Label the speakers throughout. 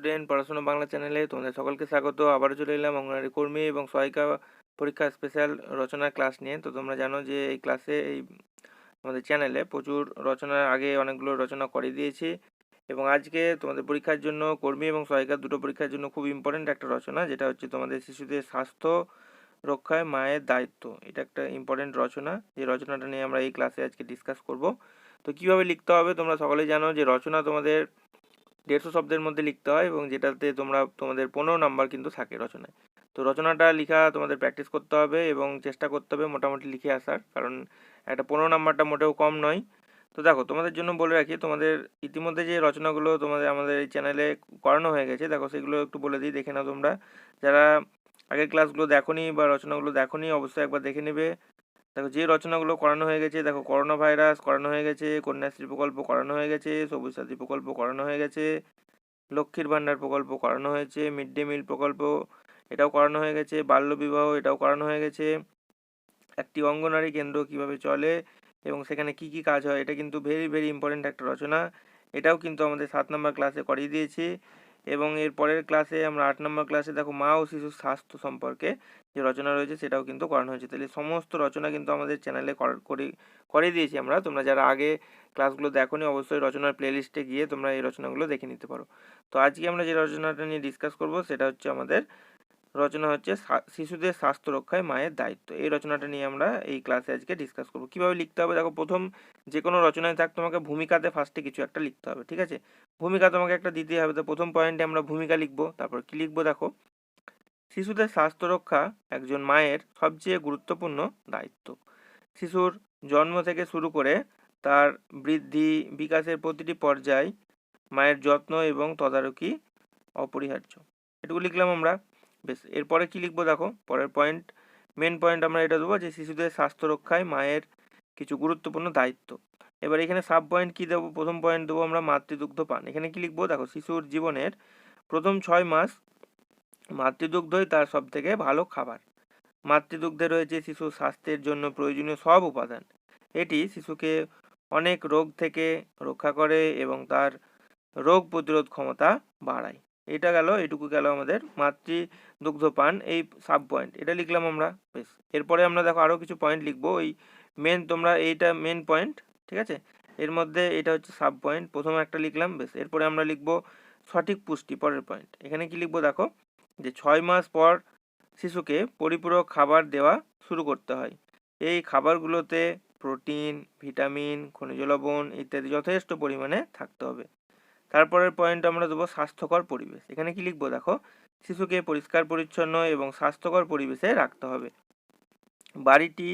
Speaker 1: Student পড়াশোনা বাংলা চ্যানেলে তোমাদের সকলকে স্বাগত। আবারও চলে এলাম অঙ্গনারী কর্মী এবং সহায়িকা পরীক্ষা স্পেশাল রচনা ক্লাস নিয়ে। তো তোমরা জানো যে এই ক্লাসে এই আমাদের চ্যানেলে প্রচুর রচনার আগে অনেকগুলো রচনা করে দিয়েছি। এবং আজকে তোমাদের পরীক্ষার জন্য কর্মী এবং সহায়িকা দুটো পরীক্ষার জন্য খুব ইম্পর্টেন্ট একটা রচনা, যেটা হচ্ছে তোমাদের শিশুদের স্বাস্থ্য রক্ষায় মায়ের দায়িত্ব। এটা একটা ইম্পর্টেন্ট রচনা। যে রচনাটা নিয়ে আমরা এই ক্লাসে আজকে ডিসকাস করব। তো কীভাবে লিখতে হবে তোমরা সকলেই জানো যে রচনা তোমাদের দেড়শো শব্দের মধ্যে লিখতে হয় এবং যেটাতে তোমরা, তোমাদের পনেরো নাম্বার কিন্তু থাকে রচনায়। তো রচনাটা লেখা তোমাদের প্র্যাকটিস করতে হবে এবং চেষ্টা করতে হবে মোটামুটি লিখে আসার, কারণ একটা পনেরো নাম্বারটা মোটেও কম নয়। তো দেখো, তোমাদের জন্য বলে রাখি, তোমাদের ইতিমধ্যে যে রচনাগুলো তোমাদের, আমাদের এই চ্যানেলে করানো হয়ে গেছে, দেখো সেগুলো একটু বলে দিই, দেখে নাও তোমরা। যারা আগের ক্লাসগুলো দেখোনি বা রচনাগুলো দেখোনি, অবশ্যই একবার দেখে নেবে। দেখো যে রচনাগুলো করানো হয়ে গেছে, দেখো করোনা ভাইরাস করানো হয়ে গেছে, কন্যাশ্রী প্রকল্প করানো হয়ে গেছে, সবুজ সাথী প্রকল্প করানো হয়ে গেছে, লক্ষ্মীর ভাণ্ডার প্রকল্প করানো হয়েছে মিড ডে মিল প্রকল্প এটাও করানো হয়ে গেছে বাল্যবিবাহ এটাও করানো হয়ে গেছে। একটি অঙ্গনারী কেন্দ্র কীভাবে চলে এবং সেখানে কি কি কাজ হয়, এটা কিন্তু ভেরি ভেরি ইম্পর্টেন্ট একটা রচনা। এটাও কিন্তু আমাদের সাত নম্বর ক্লাসে করিয়ে দিয়েছি। এবং এর পরের ক্লাসে আমরা আট নম্বর ক্লাসে দেখো মা ও শিশুর স্বাস্থ্য সম্পর্কে যে রচনা রয়েছে সেটাও কিন্তু করানো হয়েছে। তাহলে সমস্ত রচনা কিন্তু আমাদের চ্যানেলে করে করে দিয়েছি আমরা। তোমরা যারা আগে ক্লাসগুলো দেখো নি অবশ্যই রচনার প্লেলিস্টে গিয়ে তোমরা এই রচনাগুলো দেখে নিতে পারো। তো আজকে আমরা যে রচনাটা নিয়ে ডিসকাস করব সেটা হচ্ছে আমাদের রচনা হচ্ছে শিশুদের স্বাস্থ্য রক্ষায় মায়ের দায়িত্ব। এই রচনাটা নিয়ে আমরা এই ক্লাসে আজকে ডিসকাস করব। কীভাবে লিখতে হবে? দেখো, প্রথম যে কোনো রচনায় থাক, তোমাকে ভূমিকাতে ফার্স্টে কিছু একটা লিখতে হবে, ঠিক আছে? ভূমিকা তোমাকে একটা দিতে হবে। তো প্রথম পয়েন্টে আমরা ভূমিকা লিখব, তারপর কি লিখব দেখো? শিশুদের স্বাস্থ্য রক্ষা একজন মায়ের সবচেয়ে গুরুত্বপূর্ণ দায়িত্ব। শিশুর জন্ম থেকে শুরু করে তার বৃদ্ধি বিকাশের প্রতিটি পর্যায় মায়ের যত্ন এবং তদারকি অপরিহার্য। এটুকু লিখলাম আমরা। বেশ, এরপরে কি লিখব দেখো? পরের পয়েন্ট মেন পয়েন্ট আমরা এটা দেবো যে শিশুদের স্বাস্থ্য রক্ষায় মায়ের কিছু গুরুত্বপূর্ণ দায়িত্ব। এবার এখানে সাব পয়েন্ট কী দেবো? প্রথম পয়েন্ট দেবো আমরা মাতৃদুগ্ধ পান। এখানে কি লিখব? দেখো, শিশুর জীবনের প্রথম ছয় মাস মাতৃদুগ্ধই তার সব থেকে ভালো খাবার। মাতৃদুগ্ধে রয়েছে শিশুর স্বাস্থ্যের জন্য প্রয়োজনীয় সব উপাদান। এটি শিশুকে অনেক রোগ থেকে রক্ষা করে এবং তার রোগ প্রতিরোধ ক্ষমতা বাড়ায়। এটা গেল, এটুকু গেল আমাদের মাতৃ দুগ্ধ পান এই সাব পয়েন্ট এটা লিখলাম আমরা, বেশ। এরপরে আমরা দেখো আরও কিছু পয়েন্ট লিখব, ওই মেন তোমরা এইটা মেন পয়েন্ট ঠিক আছে? এর মধ্যে এটা হচ্ছে সাব পয়েন্ট প্রথমে একটা লিখলাম, বেশ। এরপরে আমরা লিখব সঠিক পুষ্টি, পরের পয়েন্ট এখানে কি লিখব দেখো? যে ছয় মাস পর শিশুকে পরিপূরক খাবার দেওয়া শুরু করতে হয়। এই খাবারগুলোতে প্রোটিন ভিটামিন খনিজ লবণ ইত্যাদি যথেষ্ট পরিমাণে থাকতে হবে। তারপরের পয়েন্ট আমরা দেবো স্বাস্থ্যকর পরিবেশ। এখানে কি লিখব দেখো? শিশুকে পরিষ্কার, পরিচ্ছন্ন এবং স্বাস্থ্যকর পরিবেশে রাখতে হবে। বাড়িটি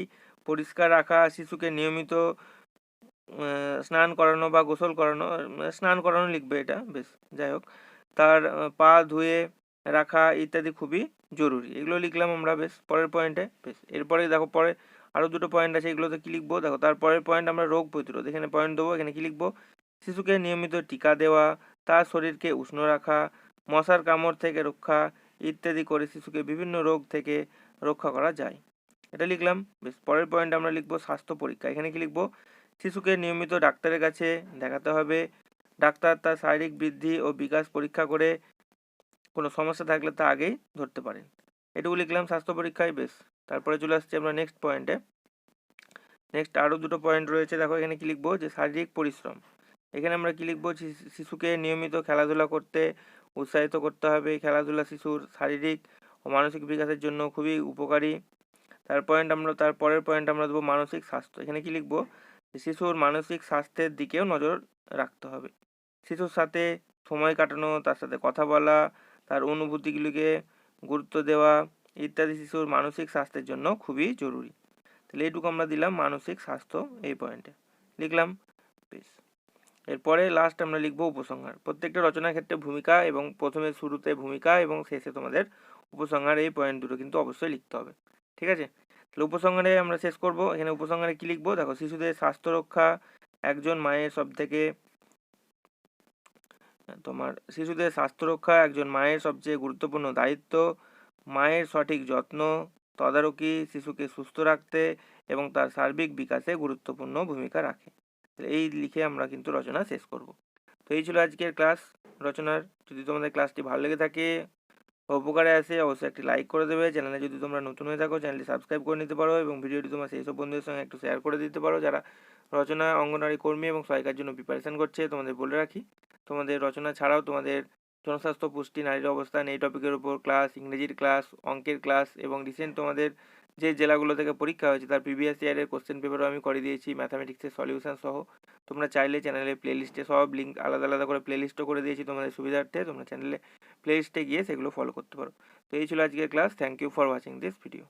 Speaker 1: পরিষ্কার রাখা, শিশুকে নিয়মিত স্নান করানো বা গোসল করানো স্নান করানো লিখবে এটা, বেশ, যাই হোক। তার পা ধুয়ে রাখা ইত্যাদি খুবই জরুরি। এগুলো লিখলাম আমরা, বেশ, পরের পয়েন্টে বেশ। এরপরে দেখো, পরে আরও দুটো পয়েন্ট আছে, এগুলোতে কী লিখব? দেখো তারপরের পয়েন্ট আমরা রোগ প্রতিরোধ, এখানে পয়েন্ট দেবো, এখানে কী লিখব? শিশুকে নিয়মিত টিকা দেওয়া, তার শরীরকে উষ্ণ রাখা, মশার কামড় থেকে রক্ষা ইত্যাদি করে শিশুকে বিভিন্ন রোগ থেকে রক্ষা করা যায়। এটা লিখলাম, বেশ, পরের পয়েন্ট আমরা লিখব স্বাস্থ্য পরীক্ষা। এখানে কি লিখব? শিশুকে নিয়মিত ডাক্তারের কাছে দেখাতে হবে। ডাক্তার তার শারীরিক বৃদ্ধি ও বিকাশ পরীক্ষা করে কোনো সমস্যা থাকলে তা আগেই ধরতে পারেন। এটুকু লিখলাম স্বাস্থ্য পরীক্ষায়, বেশ। তারপরে চলে আসছি আমরা নেক্সট পয়েন্টে নেক্সট আরও দুটো পয়েন্ট রয়েছে। দেখো এখানে কি লিখব? যে শারীরিক পরিশ্রম। এখানে আমরা কি লিখব? শিশুকে নিয়মিত খেলাধুলা করতে উৎসাহিত করতে হবে। খেলাধুলা শিশুর শারীরিক ও মানসিক বিকাশের জন্য খুবই উপকারী। তার পয়েন্ট আমরা, তার পরের পয়েন্ট আমরা দেবো মানসিক স্বাস্থ্য। এখানে কি লিখব? শিশুর মানসিক স্বাস্থ্যের দিকেও নজর রাখতে হবে। শিশুর সাথে সময় কাটানো, তার সাথে কথা বলা, তার অনুভূতিগুলিকে গুরুত্ব দেওয়া ইত্যাদি শিশুর মানসিক স্বাস্থ্যের জন্য খুবই জরুরি। তাহলে এইটুকু আমরা দিলাম মানসিক স্বাস্থ্য এই পয়েন্টে লিখলাম, বেশ। এরপরে লাস্ট আমরা লিখব উপসংহার। প্রত্যেকটা রচনার ক্ষেত্রে ভূমিকা এবং প্রথমে শুরুতে ভূমিকা এবং শেষে তোমাদের উপসংহার, এই পয়েন্ট দুটো কিন্তু অবশ্যই লিখতে হবে। ঠিক আছে? তাহলে উপসংহারে আমরা শেষ করব। এখানে উপসংহারে কি লিখব? দেখো, শিশুদের স্বাস্থ্য রক্ষা একজন মায়ের সব থেকে তোমার শিশুদের স্বাস্থ্য রক্ষা একজন মায়ের সবচেয়ে গুরুত্বপূর্ণ দায়িত্ব। মায়ের সঠিক যত্ন, তদারকি, শিশুকে সুস্থ রাখতে এবং তার সার্বিক বিকাশে গুরুত্বপূর্ণ ভূমিকা রাখে। এই লিখে আমরা কিন্তু রচনা শেষ করব। তো এই ছিল আজকের ক্লাস। রচনার যদি তোমাদের ক্লাসটি ভালো লেগে থাকে, উপকারে আসে অবশ্যই একটি লাইক করে দেবে। চ্যানেলে যদি তোমরা নতুন হয়ে থাকো, চ্যানেলটি সাবস্ক্রাইব করে নিতে পারো এবং ভিডিওটি তোমার সেই সব বন্ধুদের সঙ্গে একটু শেয়ার করে দিতে পারো। যারা রচনা, অঙ্গনওয়াড়ি কর্মী এবং সহায়িকার জন্য প্রিপারেশন করছে, তোমাদের বলে রাখি। তোমাদের রচনা ছাড়াও তোমাদের জনস্বাস্থ্য, পুষ্টি, নারীর অবস্থান, এই টপিকের উপর ক্লাস ইংরেজির ক্লাস অঙ্কের ক্লাস এবং রিসেন্ট তোমাদের যে জেলাগুলো থেকে পরীক্ষা হয়েছে, তার প্রিভিয়াস ইয়ারের কোশ্চেন পেপারও আমি করে দিয়েছি ম্যাথামেটিক্সের সলিউশন সহ। তোমরা চাইলে চ্যানেলে প্লেলিস্টে সব লিঙ্ক আলাদা আলাদা করে প্লেলিস্টও করে দিয়েছি তোমাদের সুবিধার্থে। তোমরা চ্যানেলে প্লেলিস্টে গিয়ে সেগুলো ফলো করতে পারো। তো এই ছিল আজকের class thank you for watching this video